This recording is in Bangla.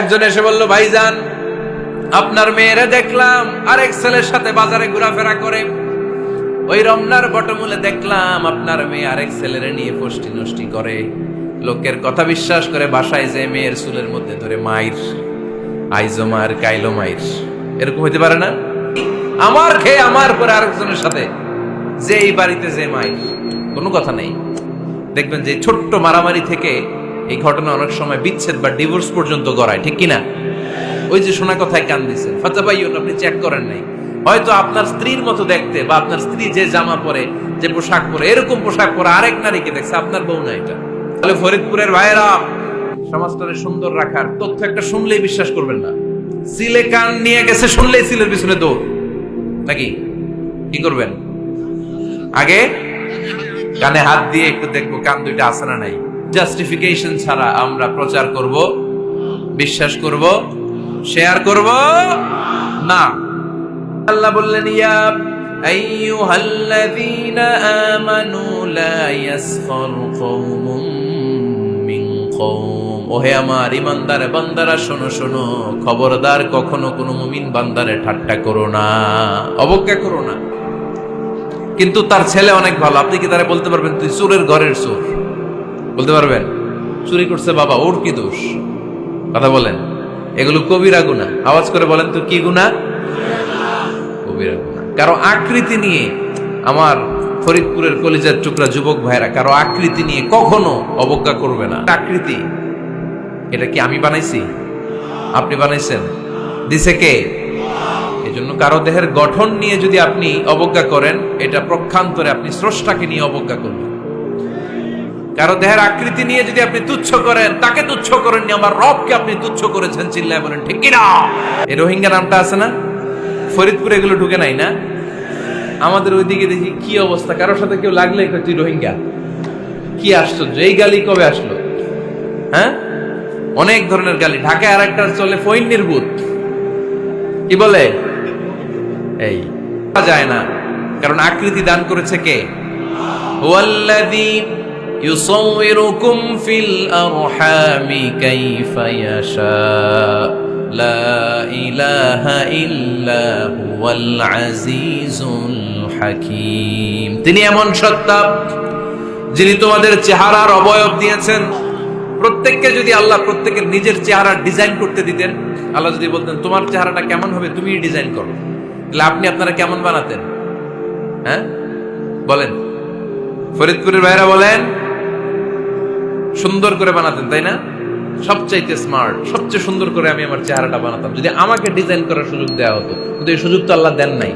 একজন এসে বলল, ভাইজান, আপনার মেয়েরে দেখলাম, আরেক ছেলের সাথে বাজারে ঘোরাফেরা করে। ওই রমনার বটমূলে দেখলাম আপনার মেয়ে আরেক ছেলেরে নিয়ে ফষ্টি নষ্টি করে। লোকের কথা বিশ্বাস করে বাসায় যে মেয়ের চুলের মধ্যে ধরে মাইর আইজো মার কাইলো মাইর এরকম হইতে পারে না? আমার খেয়ে আমার পরে আরেকজনের সাথে যে এই বাড়িতে যে মাইর। কোনো কথা নেই। দেখবেন যে ছোট্ট মারামারি থেকে এই ঘটনা অনেক সময় বিচ্ছেদ বা ডিভোর্স পর্যন্ত গড়ায়, ঠিক কিনা? ওই যে শোনা কথায় কান দিচ্ছেন ফাতাবাইয়ুন আপনি চেক করেন নাই। হয়তো আপনার স্ত্রীর মতো দেখতে বা আপনার স্ত্রী যে জামা পরে, যে পোশাক পরে, এরকম পোশাক পরে আরেক নারীকে দেখছে, আপনার বউ না এটা। তাহলে ফরিদপুরের ভাইয়েরা, সমাজটারে সুন্দর রাখার তথ্য একটা শুনলেই বিশ্বাস করবেন না। সিলে কান নিয়ে গেছে, শুনলেই সিলের পিছনে দৌড়। নাকি? কি করবেন? আগে কানে হাত দিয়ে একটু দেখব, কান দুইটা আছে না নাই? জাস্টিফিকেশন ছাড়া আমরা প্রচার করব, বিশ্বাস করব শেয়ার করব? না। আল্লাহ বললেন, ইয়া আইয়ুহাল্লাযীনা আমানু লা ইয়াসখার কওমুম মিন কওম। ওহে আমার ইমানদার বান্দারা, শোনো শোনো, খবরদার কখনো কোনো মুমিন বান্দারে ঠাট্টা করো না, অবজ্ঞা করো না। কিন্তু তার ছেলে অনেক ভালো। আপনি কি তারা বলতে পারবেন? তুই চোরের ঘরের চোর। বলতে পারবেন? চুরি করছে বাবা, ওর কি দোষ? কথা বলেন। এগুলো কবিরা গুণা। আওয়াজ করে বলেন তো, কি গুণা? কবিরা গুণা। কারও আকৃতি নিয়ে আমার ফরিদপুরের কলিজার টুকরা যুবক ভাইরা কারও আকৃতি নিয়ে কখনো অবজ্ঞা করবে না। আকৃতি, এটা কি আমি বানাইছি? আপনি বানাইছেন। দিছে কে? এজন্য কারও দেহের গঠন নিয়ে যদি আপনি অবজ্ঞা করেন, এটা প্রক্ষান্তরে আপনি স্রষ্টাকে নিয়ে অবজ্ঞা করবেন। কারও দেহের আকৃতি নিয়ে যদি আপনি তুচ্ছ করেন, তাকে তুচ্ছ করেননি, আমার রবকে আপনি তুচ্ছ করেছেন, চিল্লায় বলেন, ঠিক কিনা? এই রোহিঙ্গা নামটা আছে না? ফরিদপুরে এগুলো ঢুকে নাই না? আমাদের ওইদিকে দেখি কি অবস্থা, কারোর সাথে কেউ লাগলে তুই রোহিঙ্গা? কি আশ্চর্য, এই গালি কবে আসলো? হ্যাঁ? অনেক ধরনের গালি, ঢাকায় আর একটা চলে ফৈন নির্বুত কি বলে? এই যায় না। কারণ আকৃতি দান করেছে কে? ওয়াল্লাযী ইউসাউবিরুকুম ফিল আরহামি কাইফা ইয়াশা। লা ইলাহা ইল্লা হুয়াল আজিজুল হাকীম। তিনি এমন সত্তা যিনি তোমাদের চেহারার অবয়ব দিয়েছেন। প্রত্যেককে যদি আল্লাহ প্রত্যেকের নিজের চেহারা ডিজাইন করতে দিতেন, আল্লাহ যদি বলতেন, তোমার চেহারাটা কেমন হবে তুমি ডিজাইন করো। তাহলে আপনি আপনারা কেমন বানাতেন? হ্যাঁ? বলেন। ফরিদপুরের ভাইরা বলেন সুন্দর করে বানাতেন, তাই না? সবচাইতে স্মার্ট সবচেয়ে সুন্দর করে আমি আমার চেহারাটা বানাতাম। যদি আমাকে ডিজাইন করার সুযোগ দেওয়া হতো, কিন্তু এই সুযোগ তো আল্লাহ দেন নাই।